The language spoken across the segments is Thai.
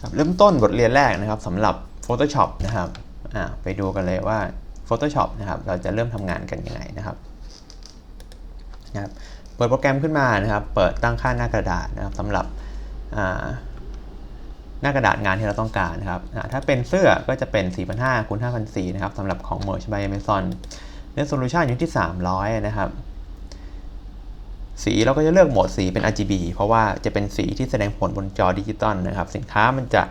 ครับเริ่มต้นบทเรียนแรกนะครับสำหรับ Photoshop นะครับไปดูกันเลยว่า Photoshop นะครับเราจะเริ่มทำงานกันยังไงนะครับนะครับ เปิดโปรแกรมขึ้นมานะครับ เปิดตั้งค่าหน้ากระดาษนะครับสำหรับหน้ากระดาษงานที่เราต้องการนะครับ ถ้าเป็นเสื้อก็จะเป็น 4,500คูณ5,400นะครับสำหรับของ Merge by Amazon Resolution อยู่ที่ 300 นะครับ สีเราก็จะเลือกโหมดสีเป็น RGB เพราะว่าจะเป็นสีที่แสดงผลบนจอดิจิตอลนะครับ สินค้ามันจะ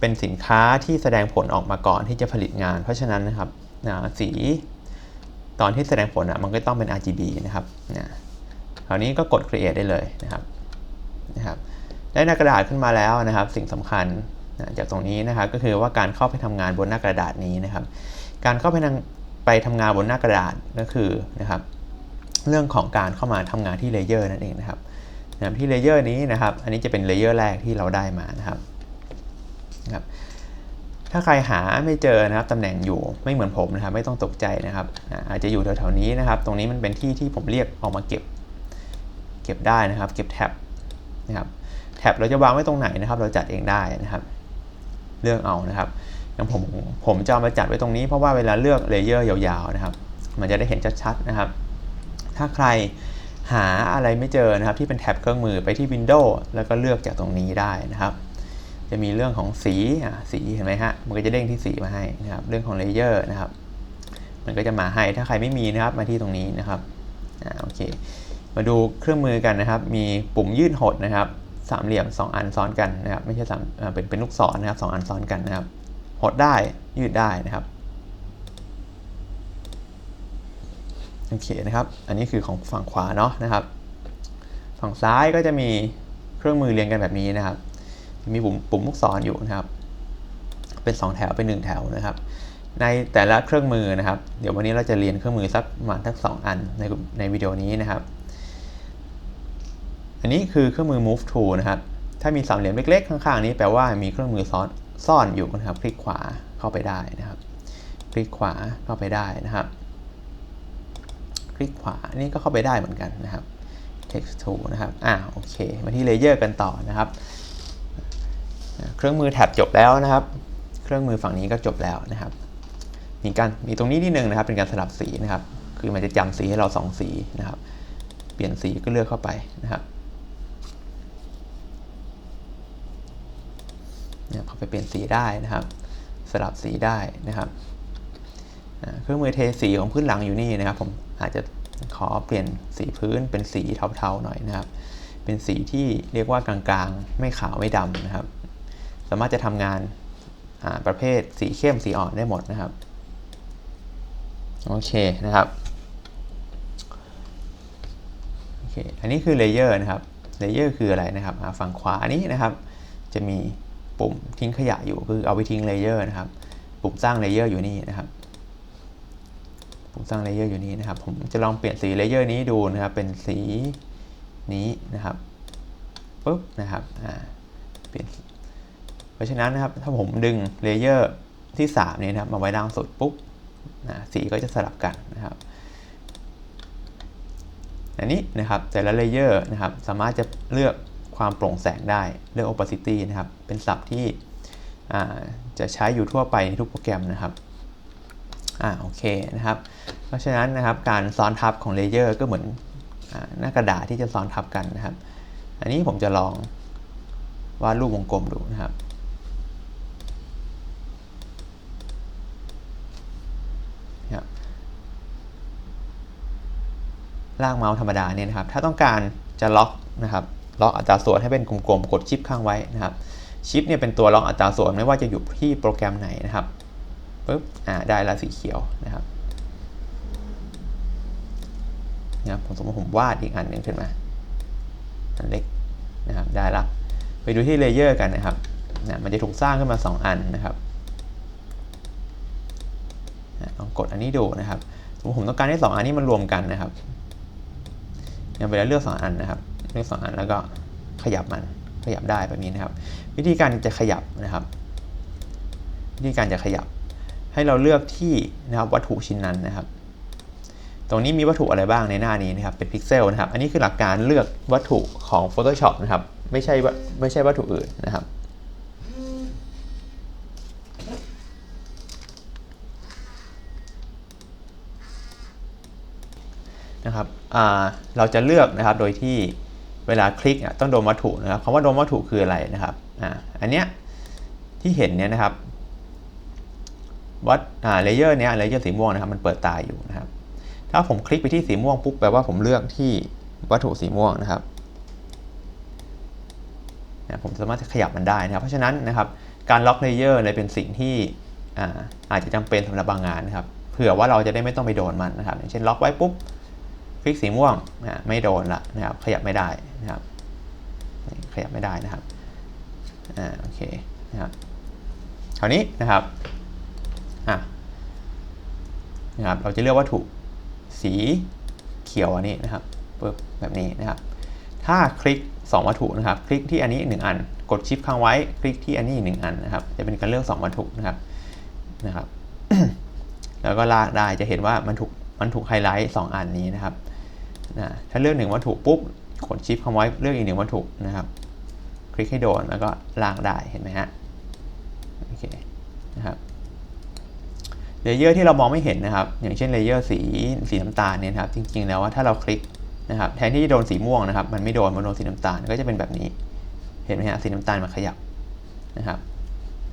เป็นสินค้าที่แสดงผลออกมาก่อนที่จะผลิตงาน เพราะฉะนั้นนะครับสีตอนที่แสดงผลอะมันก็ต้องเป็น RGB นะครับนะคราวนี้ก็กด create ได้เลยนะครับนะครับ ได้หน้ากระดาษขึ้นมาแล้วนะครับ สิ่งสำคัญนะจากตรงนี้นะครับก็คือว่าการเข้าไปทำงานบนหน้ากระดาษนี้นะครับ การเข้าไปทำไปทำงานบนหน้ากระดาษก็คือนะครับ เรื่องของการเข้ามาทำงานที่เลเยอร์นั่นเองนะครับนะที่เลเยอร์นี้นะครับ อันนี้จะเป็นเลเยอร์แรกที่เราได้มานะครับนะครับ ถ้าใครหาไม่เจอนะครับตำแหน่งอยู่ไม่เหมือนผมนะครับ ไม่ต้องตกใจนะครับ อาจจะอยู่แถวๆนี้นะครับ ตรงนี้มันเป็นที่ที่ผมเรียกออกมาเก็บ เก็บได้นะครับ เก็บแท็บนะครับ แท็บเราจะวางไว้ตรงไหนนะครับ เราจัดเองได้นะครับ เลือกเอานะครับอย่างผมผมจะเอมาจัดไว้ตรงนี้เพราะว่าเวลาเลือกเลเยอร์ยาวๆนะครับ มันจะได้เห็นชัดๆนะครับ ถ้าใครหาอะไรไม่เจอนะครับที่เป็นแท็บเครื่องมือไปที่ Windows แล้วก็เลือกจากตรงนี้ได้นะครับ จะมีเรื่องของสีสีเห็นไหมฮะมันก็จะเด้งที่สีมาให้นะครับเรื่องของเลเยอร์นะครับ มันก็จะมาให้ถ้าใครไม่มีนะครับมาที่ตรงนี้นะครับอ่าโอเค มาดูเครื่องมือกันนะครับ มีปุ่มยืดหดนะครับสามเหลี่ยม 2 อันซ้อนกันนะครับ ไม่ใช่สามเป็นเป็นลูกศรนะครับสองอันซ้อนกันนะครับ หดได้ยืดได้นะครับ โอเคนะครับ อันนี้คือของฝั่งขวาเนาะนะครับ ฝั่งซ้ายก็จะมีเครื่องมือเรียงกันแบบนี้นะครับ มีปุ่มปุ่มลูกศรอยู่นะครับ เป็น 2 แถวเป็น 1 แถวนะครับ ในแต่ละเครื่องมือนะครับ เดี๋ยววันนี้เราจะเรียนเครื่องมือสักประมาณทั้งสองอันในในวิดีโอนี้นะครับ อันนี้คือเครื่องมือ move to นะครับ ถ้ามีสามเหลี่ยมเล็กๆ ข้างๆ นี้แปลว่ามีเครื่องมือซ้อนซ่อนอยู่นะครับ คลิกขวาเข้าไปได้นะครับ คลิกขวาเข้าไปได้นะครับ คลิกขวานี่ก็เข้าไปได้เหมือนกันนะครับ text to นะครับ อ่าโอเค มาที่ layer กันต่อนะครับ เครื่องมือแท็บจบแล้วนะครับ เครื่องมือฝั่งนี้ก็จบแล้วนะครับ มีการมีตรงนี้นิดนึงนะครับ เป็นการสลับสีนะครับ คือมันจะจำสีให้เราสองสีนะครับ เปลี่ยนสีก็เลือกเข้าไปนะครับเนี่ยเขาไปเปลี่ยนสีได้นะครับ สลับสีได้นะครับ เครื่องมือเทสีของพื้นหลังอยู่นี่นะครับ ผมอาจจะขอเปลี่ยนสีพื้นเป็นสีเทาๆหน่อยนะครับ เป็นสีที่เรียกว่ากลางๆ ไม่ขาวไม่ดำนะครับ สามารถจะทำงานประเภทสีเข้มสีอ่อนได้หมดนะครับ โอเคนะครับโอเคอันนี้คือเลเยอร์นะครับเลเยอร์คืออะไรนะครับฝั่งขวานี้นะครับ จะมีปุ่มทิ้งขยะอยู่คือเอาไปทิ้งเลเยอร์นะครับ ปุ่มสร้างเลเยอร์อยู่นี่นะครับ สร้างเลเยอร์อยู่นี้นะครับ ผมจะลองเปลี่ยนสีเลเยอร์นี้ดูนะครับ เป็นสีนี้นะครับปุ๊บนะครับอ่าเปลี่ยนเพราะฉะนั้นนะครับ ถ้าผมดึงเลเยอร์ที่3นี้นะครับมาไว้ล่างสุดปุ๊บนะสีก็จะสลับกันนะครับอันนี้นะครับแต่ละเลเยอร์นะครับ สามารถจะเลือกความโปร่งแสงได้เลือก opacity นะครับ เป็นศัพท์ที่จะใช้อยู่ทั่วไปในทุกโปรแกรมนะครับ อ่าโอเคนะครับ เพราะฉะนั้นนะครับการซ้อนทับของเลเยอร์ก็เหมือนหน้ากระดาษที่จะซ้อนทับกันนะครับ อันนี้ผมจะลองวาดรูปวงกลมดูนะครับลากเมาส์ธรรมดาเนี่ยนะครับ ถ้าต้องการจะล็อกนะครับล็อกอัตราส่วนให้เป็นกลมๆกดชิปข้างไว้นะครับ ชิปเนี่ยเป็นตัวล็อกอัตราส่วนไม่ว่าจะอยู่ที่โปรแกรมไหนนะครับ ปุ๊บอ่าได้ละสีเขียวนะครับนะครับผมสมมติผมวาดอีกอันหนึ่งขึ้นมาอันเล็กนะครับได้ละไปดูที่เลเยอร์กันนะครับนะมันจะถูกสร้างขึ้นมา 2 อันนะครับลองกดอันนี้ดูนะครับสมมติผมต้องการให้ 2 อันนี้มันรวมกันนะครับอย่างเวลาเลือก 2 อันนะครับ เลือก 2 อันแล้วก็ขยับมันขยับได้แบบนี้นะครับ วิธีการจะขยับนะครับ วิธีการจะขยับ ให้เราเลือกที่นะครับวัตถุชิ้นนั้นนะครับ ตรงนี้มีวัตถุอะไรบ้างในหน้านี้นะครับเป็นพิกเซลนะครับ อันนี้คือหลักการเลือกวัตถุของ Photoshop นะครับ ไม่ใช่ไม่ใช่วัตถุอื่นนะครับนะครับเราจะเลือกนะครับโดยที่เวลาคลิกต้องโดนวัตถุนะครับคำว่าโดนวัตถุคืออะไรนะครับออันเนี้ยที่เห็นเนี่ยนะครับ วัดเลเยอร์เนี้ยเลเยอร์สีม่วงนะครับมันเปิดตาอยู่นะครับ ถ้าผมคลิกไปที่สีม่วงปุ๊บแปลว่าผมเลือกที่วัตถุสีม่วงนะครับนะผมสามารถขยับมันได้นะครับ เพราะฉะนั้นนะครับการล็อกเลเยอร์เลยเป็นสิ่งที่อาอาจจะจำเป็นสำหรับบางงานนะครับเผื่อว่าเราจะได้ไม่ต้องไปโดนมันนะครับ อย่างเช่นล็อกไว้ปุ๊บคลิกสีม่วงนะไม่โดนละนะครับขยับไม่ได้นะครับขยับไม่ได้นะครับอ่าโอเคนะครับคราวนี้นะครับ นะครับเราจะเลือกวัตถุสีเขียวอันนี้นะครับปึ๊บแบบนี้นะครับ ถ้าคลิก 2 วัตถุนะครับ คลิกที่อันนี้ 1 อัน กดชิปค้างไว้ คลิกที่อันนี้หนึ่งอันนะครับ จะเป็นการเลือก 2 วัตถุนะครับนะครับ แล้วก็ลากได้จะเห็นว่ามันถูกมันถูกไฮไลท์ 2 อันนี้นะครับนะถ้าเลือก 1 วัตถุปุ๊บกดชิปค้างไว้เลือกอีกหนึ่งวัตถุนะครับ คลิกให้โดนแล้วก็ลากได้เห็นไหมฮะโอเคนะครับ เลเยอร์ที่เรามองไม่เห็นนะครับ อย่างเช่นเลเยอร์สีสีน้ำตาลเนี่ยครับ จริงๆแล้วว่าถ้าเราคลิกนะครับแทนที่จะโดนสีม่วงนะครับ มันไม่โดนมันโดนสีน้ำตาลก็จะเป็นแบบนี้ เห็นไหมฮะสีน้ำตาลมาขยับนะครับ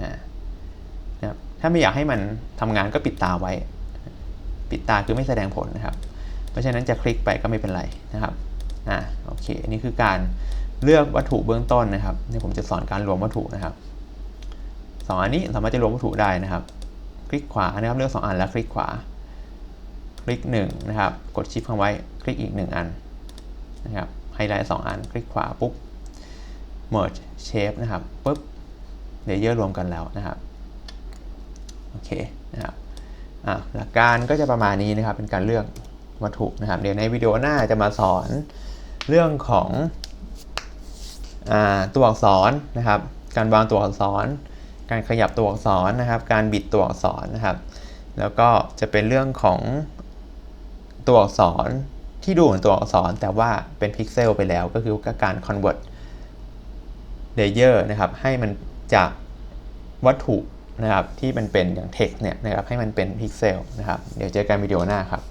นะครับ ถ้าไม่อยากให้มันทำงานก็ปิดตาไว้ ปิดตาคือไม่แสดงผลนะครับ เพราะฉะนั้นจะคลิกไปก็ไม่เป็นไรนะครับอ่าโอเคอันนี้คือการเลือกวัตถุเบื้องต้นนะครับนี่ผมจะสอนการรวมวัตถุนะครับสองอันนี้สามารถจะรวมวัตถุได้นะครับ คลิกขวานะครับ เลือก 2 อันแล้วคลิกขวา คลิก1นะครับ กดชิปค้างไว้ คลิกอีก 1 อันนะครับ ไฮไลท์ 2 อัน คลิกขวาปุ๊บ merge shape นะครับปุ๊บเลเยอร์รวมกันแล้วนะครับ โอเคนะครับอะหลักการก็จะประมาณนี้นะครับ เป็นการเลือกวัตถุนะครับ เดี๋ยวในวิดีโอหน้าจะมาสอนเรื่องของอตัวอักษรนะครับ การวางตัวอักษร การขยับตัวอักษรนะครับ การบิดตัวอักษรนะครับ แล้วก็จะเป็นเรื่องของตัวอักษรที่ดูเหมือนตัวอักษรแต่ว่าเป็นพิกเซลไปแล้วก็คือการ convert layer นะครับ ให้มันจากวัตถุนะครับที่มันเป็นอย่าง text เนี่ยนะครับให้มันเป็นพิกเซลนะครับ เดี๋ยวเจอกันวิดีโอหน้าครับ